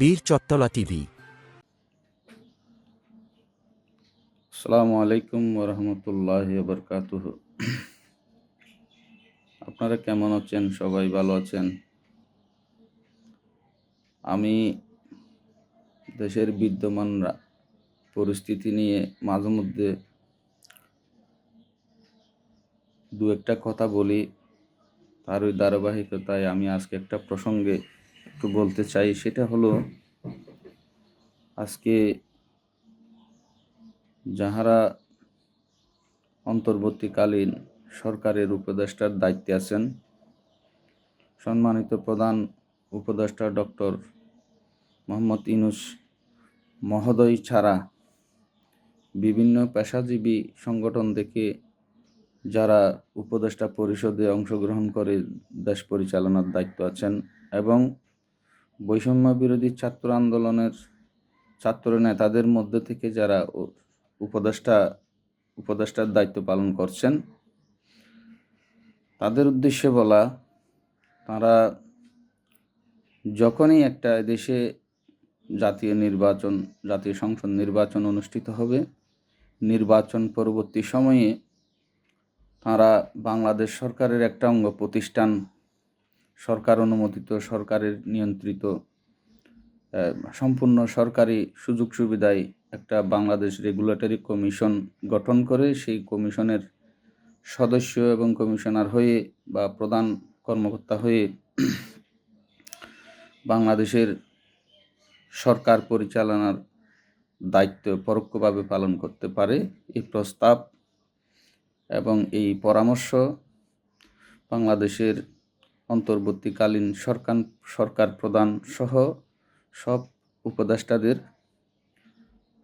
বীর চত্তলা টিভি। আসসালামু আলাইকুম ওরহমতুল্লাহ বরকাতুহ আপনারা কেমন আছেন? সবাই ভালো আছেন? আমি দেশের বিদ্যমান পরিস্থিতি নিয়ে মাঝে মধ্যে দু একটা কথা বলি। তার ওই ধারাবাহিকতায় আমি আজকে একটা প্রসঙ্গে একটু বলতে চাই, সেটা হলো আজকে যাহারা অন্তর্বর্তীকালীন সরকারের উপদেষ্টার দায়িত্বে আছেন, সম্মানিত প্রধান উপদেষ্টা ডক্টর মোহাম্মদ ইনুস মহোদয় ছাড়া বিভিন্ন পেশাজীবী সংগঠন থেকে যারা উপদেষ্টা পরিষদে অংশগ্রহণ করে দেশ পরিচালনার দায়িত্ব আছেন এবং বৈষম্য বিরোধী ছাত্র আন্দোলনের ছাত্র নেতাদের মধ্যে থেকে যারা উপদেষ্টা, উপদেষ্টার দায়িত্ব পালন করছেন, তাদের উদ্দেশ্যে বলা, তারা যখনই একটা দেশে জাতীয় নির্বাচন, জাতীয় সংসদ নির্বাচন অনুষ্ঠিত হবে, নির্বাচন পরবর্তী সময়ে তারা বাংলাদেশ সরকারের একটা অঙ্গ প্রতিষ্ঠান সরকার অনুমোদিত, সরকারের নিয়ন্ত্রিত সম্পূর্ণ সরকারি সুযোগ সুবিধায় একটা বাংলাদেশ রেগুলেটরি কমিশন গঠন করে, সেই কমিশনের সদস্য এবং কমিশনার হয়ে বা প্রধান কর্মকর্তা হয়ে বাংলাদেশের সরকার পরিচালনার দায়িত্ব পরোক্ষভাবে পালন করতে পারে, এই প্রস্তাব এবং এই পরামর্শ বাংলাদেশের অন্তর্বর্তীকালীন সরকার সরকার প্রধান সহ সব উপদেষ্টাদের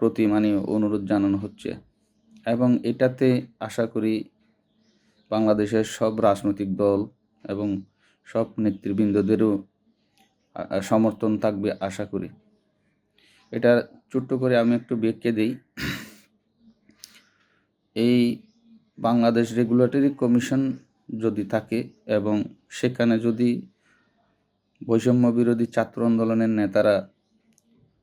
প্রতি মানে অনুরোধ জানানো হচ্ছে। এবং এটাতে আশা করি বাংলাদেশের সব রাজনৈতিক দল এবং সব নেতৃবৃন্দদেরও সমর্থন থাকবে আশা করি। এটা ছোট্ট করে আমি একটু ব্যাখ্যা দিই। এই বাংলাদেশ রেগুলেটরি কমিশন যদি থাকে এবং সেখানে যদি বৈষম্য বিরোধী ছাত্র আন্দোলনের নেতারা,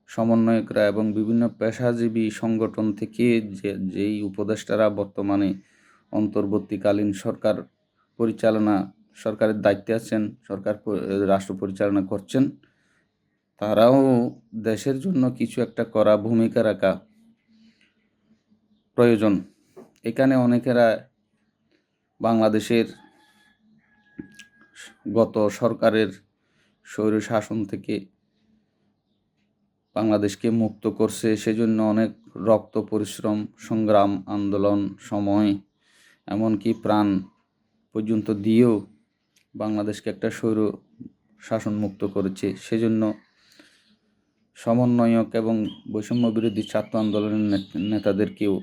সমন্বয়করা এবং বিভিন্ন পেশাজীবী সংগঠন থেকে যে, যেই উপদেষ্টারা বর্তমানে অন্তর্বর্তীকালীন সরকার পরিচালনা, সরকারের দায়িত্বে আছেন, সরকার রাষ্ট্র পরিচালনা করছেন, তারাও দেশের জন্য কিছু একটা করা, ভূমিকা রাখা প্রয়োজন। এখানে অনেকেরা বাংলাদেশের গত সরকারের স্বৈর শাসন থেকে বাংলাদেশকে মুক্ত করছে, সেজন্য অনেক রক্ত পরিশ্রম, সংগ্রাম, আন্দোলন, সময়, এমনকি প্রাণ পর্যন্ত দিয়েও বাংলাদেশকে একটা স্বৈর শাসন মুক্ত করেছে। সেজন্য সমন্বয়ক এবং বৈষম্য বিরোধী ছাত্র আন্দোলনের নেত- নেতাদেরকেও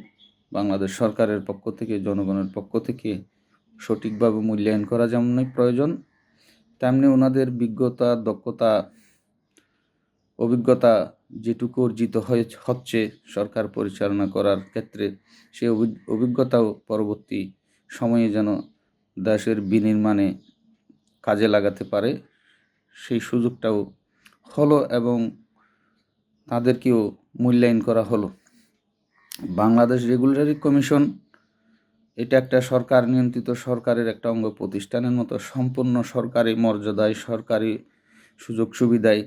বাংলাদেশ সরকারের পক্ষ থেকে, জনগণের পক্ষ থেকে সঠিকভাবে মূল্যায়ন করা যেমনই প্রয়োজন, তেমনি ওনাদের বিজ্ঞতা, দক্ষতা, অভিজ্ঞতা যেটুকু অর্জিত হয়ে হচ্ছে সরকার পরিচালনা করার ক্ষেত্রে অভি- অভিজ্ঞতাও পরবর্তী সময়ে যেন দেশের বিনির্মাণে কাজে লাগাতে পারে, সেই সুযোগটাও হলো এবং তাদেরকেও মূল্যায়ন করা হলো। বাংলাদেশ রেগুলেটরি কমিশন এটা একটা সরকার, নিয়ন্ত্রিত সরকারের একটা অঙ্গ প্রতিষ্ঠানের মতো সম্পূর্ণ সরকারি মর্যাদায়, সরকারি সুযোগ সুবিধায়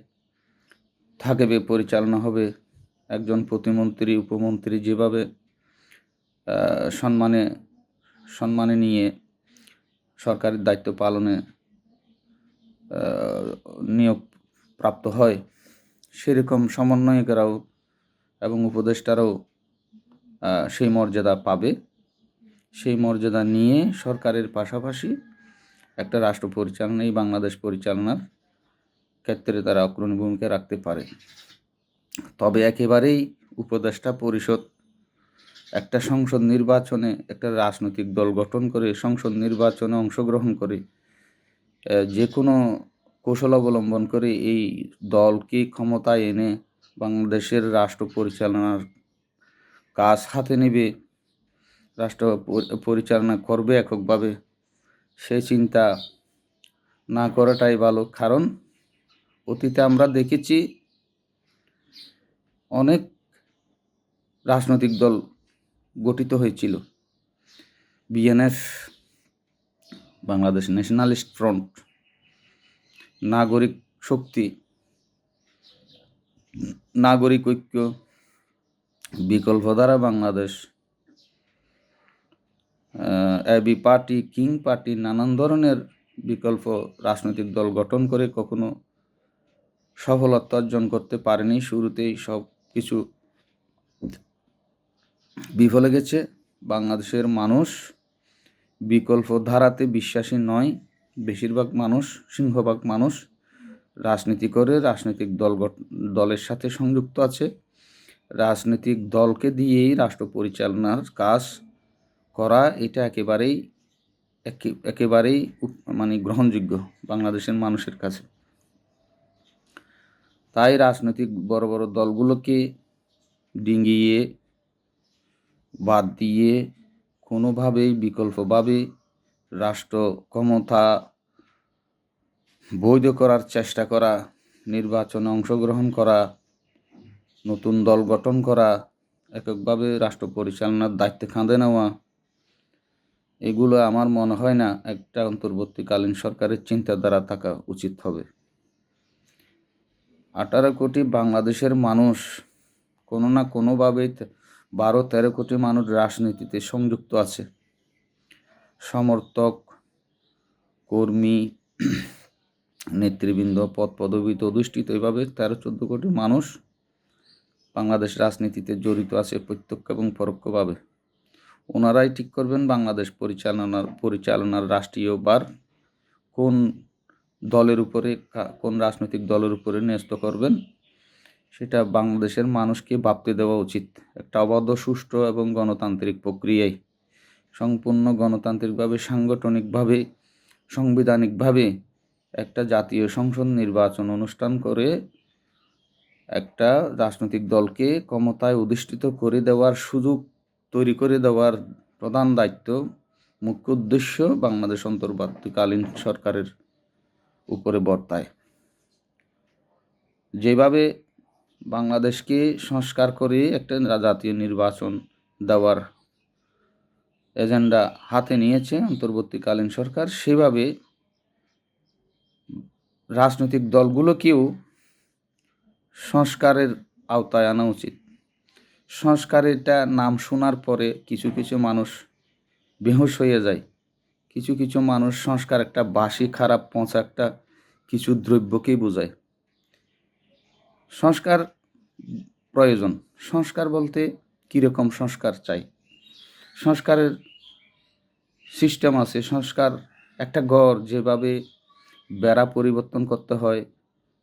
থাকবে, পরিচালনা হবে। একজন প্রতিমন্ত্রী, উপমন্ত্রী যেভাবে সম্মানে সম্মানে নিয়ে সরকারের দায়িত্ব পালনে নিয়োগ প্রাপ্ত হয়, সেরকম সমন্বয়কেরাও এবং উপদেষ্টারাও সেই মর্যাদা পাবে। সেই মর্যাদা নিয়ে সরকারের পাশাপাশি একটা রাষ্ট্র পরিচালনা, এই বাংলাদেশ পরিচালনার ক্ষেত্রে তারা অগ্রণী ভূমিকা রাখতে পারে। তবে একেবারেই উপদেষ্টা পরিষদ একটা সংসদ নির্বাচনে একটা রাজনৈতিক দল গঠন করে, সংসদ নির্বাচনে অংশগ্রহণ করে যে কোনো কৌশল অবলম্বন করে এই দলকে ক্ষমতায় এনে বাংলাদেশের রাষ্ট্র পরিচালনার কাজ হাতে নেবে রাষ্ট্র পরিচালনা করবে এককভাবে, সে চিন্তা না করাটাই ভালো। কারণ অতীতে আমরা দেখেছি অনেক রাজনৈতিক দল গঠিত হয়েছিল। BNF, Bangladesh nationalist front, Nagorik Shakti, Nagorik Oikya, Bikalpadhara Bangladesh AB party, king party, নানান ধরনের বিকল্প রাজনৈতিক দল গঠন করে কখনো সফলতা অর্জন করতে পারেনি। শুরুতেই সব কিছু বিফলে গেছে। বাংলাদেশের মানুষ বিকল্প ধারাতে বিশ্বাসী নয়। বেশিরভাগ মানুষ সিংহভাগ মানুষ রাজনীতি করে, রাজনৈতিক দল দলের সাথে সংযুক্ত আছে। রাজনৈতিক দলকে দিয়েই রাষ্ট্র পরিচালনার কাজ করা, এটা একেবারেই, একে- একেবারেই মানে গ্রহণযোগ্য বাংলাদেশের মানুষের কাছে। তাই রাজনৈতিক বড় বড় দলগুলোকে ডিঙ্গিয়ে বাদ দিয়ে কোনোভাবেই বিকল্পভাবে রাষ্ট্র ক্ষমতা বৈধ করার চেষ্টা করা, নির্বাচনে অংশগ্রহণ করা, নতুন দল গঠন করা, এককভাবে রাষ্ট্র পরিচালনার দায়িত্বে কাঁধে নেওয়া এগুলো আমার মনে হয় না একটা অন্তর্বর্তীকালীন সরকারের চিন্তাধারা থাকা উচিত হবে। আঠারো কোটি বাংলাদেশের মানুষ কোনো না কোনোভাবেই বারো, তেরো কোটি মানুষ রাজনীতিতে সংযুক্ত আছে। সমর্থক, কর্মী, নেতৃবৃন্দ পদ পদবিত অধিষ্ঠিত। এভাবে তেরো, চোদ্দ কোটি মানুষ বাংলাদেশ রাজনীতিতে জড়িত আছে প্রত্যক্ষ এবং পরোক্ষভাবে। ওনারাই ঠিক করবেন বাংলাদেশ পরিচালনার পরিচালনার রাষ্ট্রীয় বার কোন দলের উপরে কোন রাজনৈতিক দলের উপরে ন্যস্ত করবেন, সেটা বাংলাদেশের মানুষকে ভাবতে দেওয়া উচিত। একটা অবাধ, সুষ্ঠু এবং গণতান্ত্রিক প্রক্রিয়ায়, সম্পূর্ণ গণতান্ত্রিকভাবে, সাংগঠনিকভাবে, সাংবিধানিকভাবে একটা জাতীয় সংসদ নির্বাচন অনুষ্ঠান করে একটা রাজনৈতিক দলকে ক্ষমতায় অধিষ্ঠিত করে দেওয়ার সুযোগ তৈরি করে দেওয়ার প্রধান দায়িত্ব, মুখ্য উদ্দেশ্য বাংলাদেশ অন্তর্বর্তীকালীন সরকারের উপরে বর্তায়। যেভাবে বাংলাদেশকে সংস্কার করে একটা জাতীয় নির্বাচন দেওয়ার এজেন্ডা হাতে নিয়েছে অন্তর্বর্তীকালীন সরকার, সেভাবে রাজনৈতিক দলগুলোকেও সংস্কারের আওতায় আনা উচিত। সংস্কারেরটা নাম শোনার পরে কিছু কিছু মানুষ বেহুশ হয়ে যায়। কিছু কিছু মানুষ সংস্কার একটা বাসি খারাপ পচা একটা কিছু দ্রব্যকেই বোঝায়। সংস্কার প্রয়োজন। সংস্কার বলতে কীরকম সংস্কার চাই? সংস্কারের সিস্টেম আছে। সংস্কার একটা ঘর যেভাবে বেড়া পরিবর্তন করতে হয়,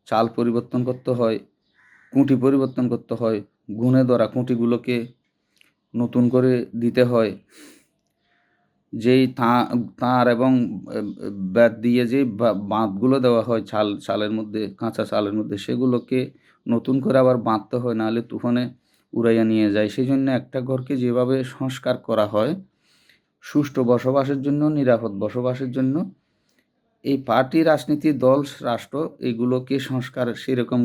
চাল পরিবর্তন করতে হয় কুঁটি পরিবর্তন করতে হয়, গুণে ধরা কুঁটিগুলোকে নতুন করে দিতে হয়। যেই তার এবং ব্যাট দিয়ে যে বাঁধগুলো দেওয়া হয় ছাল চালের মধ্যে, কাঁচা ছালের মধ্যে, সেগুলোকে নতুন করে আবার বাঁধতে হয়, নাহলে তুফানে উড়াইয়া নিয়ে যায়। সেই জন্য একটা ঘরকে যেভাবে সংস্কার করা হয়, সুষ্ঠু বসবাসের জন্য, নিরাপদ বসবাসের জন্য, এই পার্টি, রাজনীতি, দল, রাষ্ট্র, এগুলোকে সংস্কার সেরকম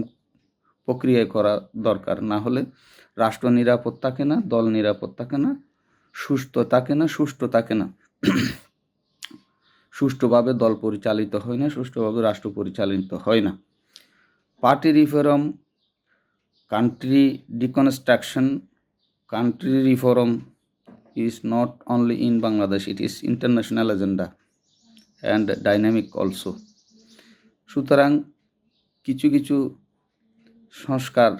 প্রক্রিয়ায় করা দরকার। না হলে রাষ্ট্র নিরাপদ থাকে না দল নিরাপদ থাকে না সুস্থ থাকে না সুষ্ঠু থাকে না। সুষ্ঠুভাবে দল পরিচালিত হয় না সুষ্ঠুভাবে রাষ্ট্র পরিচালিত হয় না। Party reform country deconstruction country reform is not only in Bangladesh, it is international agenda and dynamic also. সুতরাং কিছু কিছু সংস্কার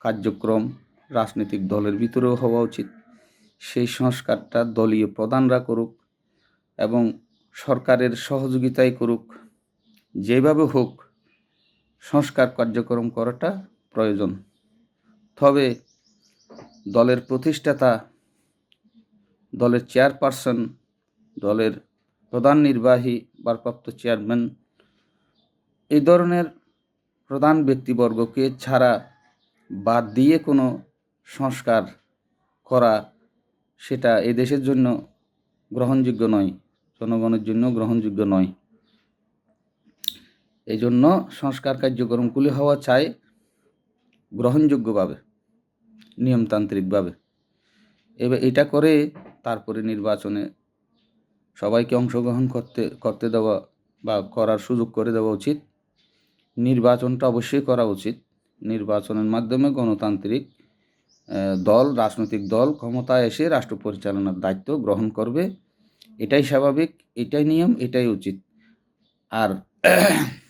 কার্যক্রম রাজনৈতিক দলের ভিতরেও হওয়া উচিত। সেই সংস্কারটা দলীয় প্রধানরা করুক এবং সরকারের সহযোগিতাই করুক। যেভাবে হোক সংস্কার কার্যক্রম করাটা প্রয়োজন। তবে দলের প্রতিষ্ঠাতা, দলের চেয়ারপারসন, দলের প্রধান নির্বাহী, ভারপ্রাপ্ত চেয়ারম্যান এই ধরনের প্রধান ব্যক্তিবর্গকে ছাড়া বাদ দিয়ে কোনো সংস্কার করা সেটা এই দেশের জন্য গ্রহণযোগ্য নয়, জনগণের জন্য গ্রহণযোগ্য নয়। এই জন্য সংস্কার কার্যক্রমগুলি হওয়া চাই গ্রহণযোগ্যভাবে, নিয়মতান্ত্রিকভাবে। এবার এটা করে তারপরে নির্বাচনে সবাইকে অংশগ্রহণ করতে করতে দেওয়া বা করার সুযোগ করে দেওয়া উচিত। নির্বাচনটা অবশ্যই করা উচিত। নির্বাচনের মাধ্যমে গণতান্ত্রিক দল, রাজনৈতিক দল ক্ষমতায় এসে রাষ্ট্র পরিচালনার দায়িত্ব গ্রহণ করবে। এটাই স্বাভাবিক, এটাই নিয়ম, এটাই উচিত। আর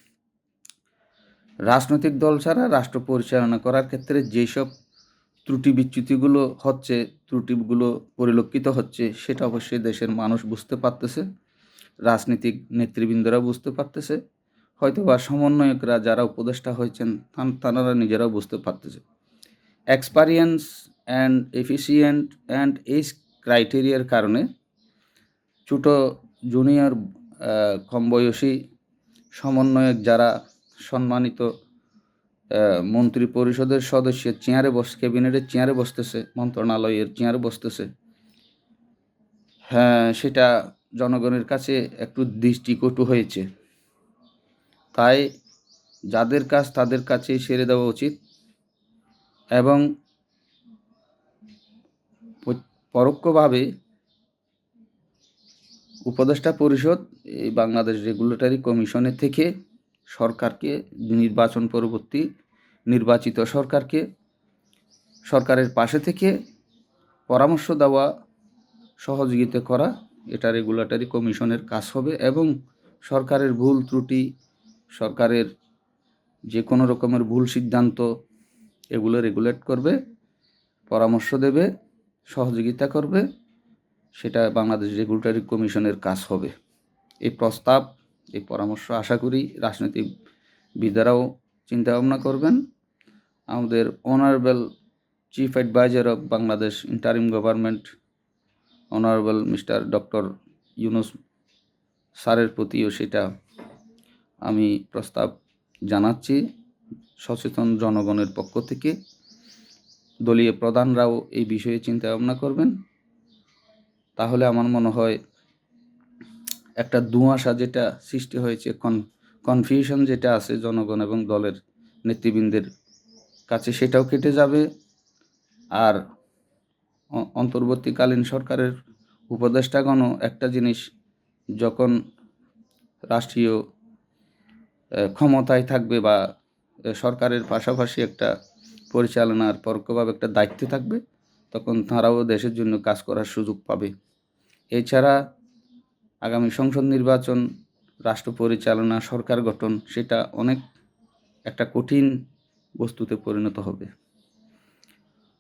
রাজনৈতিক দল ছাড়া রাষ্ট্র পরিচালনা করার ক্ষেত্রে যেসব ত্রুটি বিচ্যুতিগুলো হচ্ছে, ত্রুটিগুলো পরিলক্ষিত হচ্ছে, সেটা অবশ্যই দেশের মানুষ বুঝতে পারতেছে, রাজনীতিক নেতৃবৃন্দরা বুঝতে পারতেছে। হয়তো বা সমন্বয়করা যারা উপদেষ্টা হয়েছেন তানারা নিজেরাও বুঝতে পারতেছে। Experience and efficient and age ক্রাইটেরিয়ার কারণে ছোটো জুনিয়র কম বয়সী সমন্বয়ক যারা সম্মানিত মন্ত্রী পরিষদের সদস্য চেয়ারে বস ক্যাবিনেটের চেয়ারে বসতেছে, মন্ত্রণালয়ের চেয়ারে বসতেছে হ্যাঁ সেটা জনগণের কাছে একটু দৃষ্টিকটু হয়েছে। তাই যাদের কাজ তাদের কাছেই সেরে দেওয়া উচিত এবং পরোক্ষভাবে উপদেষ্টা পরিষদ এই বাংলাদেশ রেগুলেটরি কমিশনের থেকে সরকারকে নির্বাচন পরবর্তী নির্বাচিত সরকারকে সরকারের পাশে থেকে পরামর্শ দেওয়া সহযোগিতা করা এটা রেগুলেটরি কমিশনের কাজ হবে এবং সরকারের ভুল ত্রুটি সরকারের যে কোনো রকমের ভুল সিদ্ধান্ত এগুলো রেগুলেট করবে, পরামর্শ দেবে, সহযোগিতা করবে, সেটা বাংলাদেশ রেগুলেটরি কমিশনের কাজ হবে। এই প্রস্তাব, এই পরামর্শ আশা করি রাজনৈতিক বিদারাও চিন্তা ভাবনা করবেন। আমাদের honourable chief adviser of Bangladesh interim government honourable mister doctor Yunus স্যারের প্রতিও সেটা আমি প্রস্তাব জানাচ্ছি সচেতন জনগণের পক্ষ থেকে। দলীয় প্রধানরাও এই বিষয়ে চিন্তা ভাবনা করবেন। তাহলে আমার মনে হয় একটা দুয়াশা যেটা সৃষ্টি হয়েছে, কন কনফিউশন যেটা আছে জনগণ এবং দলের নেতৃবৃন্দের কাছে সেটাও কেটে যাবে। আর অন্তর্বর্তীকালীন সরকারের উপদেষ্টাগণও একটা জিনিস যখন রাষ্ট্রীয় ক্ষমতায় থাকবে বা সরকারের পাশাপাশি একটা পরিচালনার পরোক্ষভাবে একটা দায়িত্বে থাকবে, তখন তারাও দেশের জন্য কাজ করার সুযোগ পাবে। এছাড়া আগামী সংসদ নির্বাচন, রাষ্ট্র পরিচালনা, সরকার গঠন, সেটা অনেক একটা কঠিন বস্তুতে পরিণত হবে।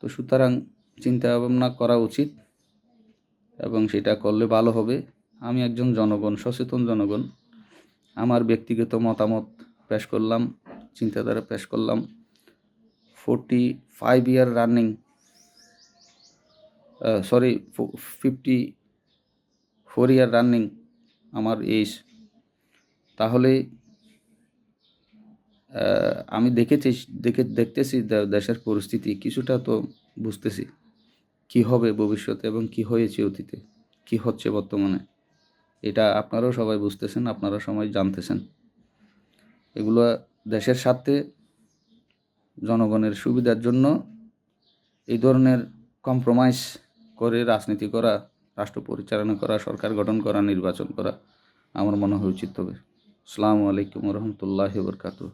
তো সুতরাং চিন্তা ভাবনা করা উচিত এবং সেটা করলে ভালো হবে। আমি একজন জনগণ, সচেতন জনগণ। আমার ব্যক্তিগত মতামত পেশ করলাম, চিন্তাধারা পেশ করলাম। Forty five year running sorry fifty four year running আমার এজ তাহলে আমি দেখেছি, দেখে, দেখতেছি দেশের পরিস্থিতি। কিছুটা তো বুঝতেছি কি হবে ভবিষ্যতে এবং কি হয়েছে অতীতে, কি হচ্ছে বর্তমানে। এটা আপনারাও সবাই বুঝতেছেন, আপনারা সবাই জানতেছেন। এগুলো দেশের স্বার্থে, জনগণের সুবিধার জন্য এই ধরনের কম্প্রোমাইজ করে রাজনীতি করা, রাষ্ট্র পরিচালনা করা, সরকার গঠন করা, নির্বাচন করা, আমার মনে হয় উচিত হবে। আসসালামু আলাইকুম রহমতুল্লাহ বরকাতুহ।